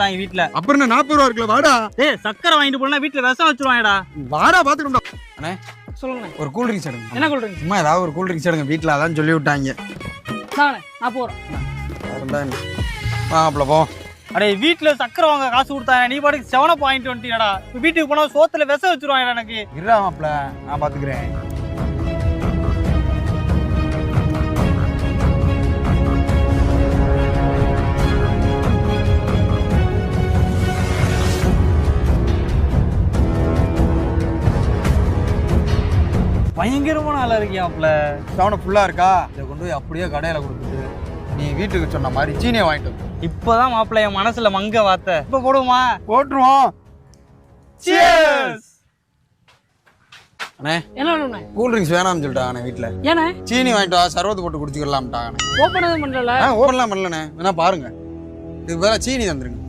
தான் வீட்டுல அப்புறம் என்ன நாற்பது ரூபா இருக்குல்ல வாடா. டேய் சக்கரை வாங்கிட்டு போனா வீட்டுல விஷம் வச்சிருவாங்கடா வாடா பாத்துக்கணும்டா. அண்ணே சொல்லுங்க ஒரு கூல் ட்ரிங்க்ஸ் எடுங்க. என்ன சொல்றீங்க சும்மா ஏதாவது ஒரு கூல் ட்ரிங்க்ஸ் எடுங்க. வீட்டில் அதான் சொல்லி விட்டாங்க. நானே போறேன். மாப்பிள போ. அடே வீட்டுல சக்கரை வாங்க காசு கொடுத்தாங்க நீ பாட்டுக்கு செவன பாயிண்ட் வந்துட்டீங்கடா வீட்டுக்கு போனா சோத்துல விஷம் வச்சிருவாங்கடா எனக்கு. இருடா மாப்பிள நான் பாத்துக்கிறேன். பயங்கரமான ஆளா இருக்கியாப்ல சவனை ஃபுல்லாக இருக்கா? இதை கொண்டு போய் அப்படியே கடையில் கொடுத்துட்டு நீ வீட்டுக்கு சொன்ன மாதிரி சீனியை வாங்கிட்டு வந்து. இப்பதான் மாப்பிள்ள என் மனசுல மங்க வார்த்தை. இப்ப போடுவோமா? போட்டுருவோம். அண்ணே என்ன கூல் ட்ரிங்க்ஸ் வேணாம்னு சொல்லிட்டாங்கண்ணே வீட்டில் ஏண்ணே? சீனி வாங்கிட்டு வா சர்வத்து போட்டு குடிச்சுக்கலாம்ட்டாங்கண்ணே. ஓப்பன் எதுவும் பண்ணல ஆ ஓப்பன்லாம் பண்ணலண்ணே. வேணா பாருங்க. இதுக்கு சீனி தந்துருங்க.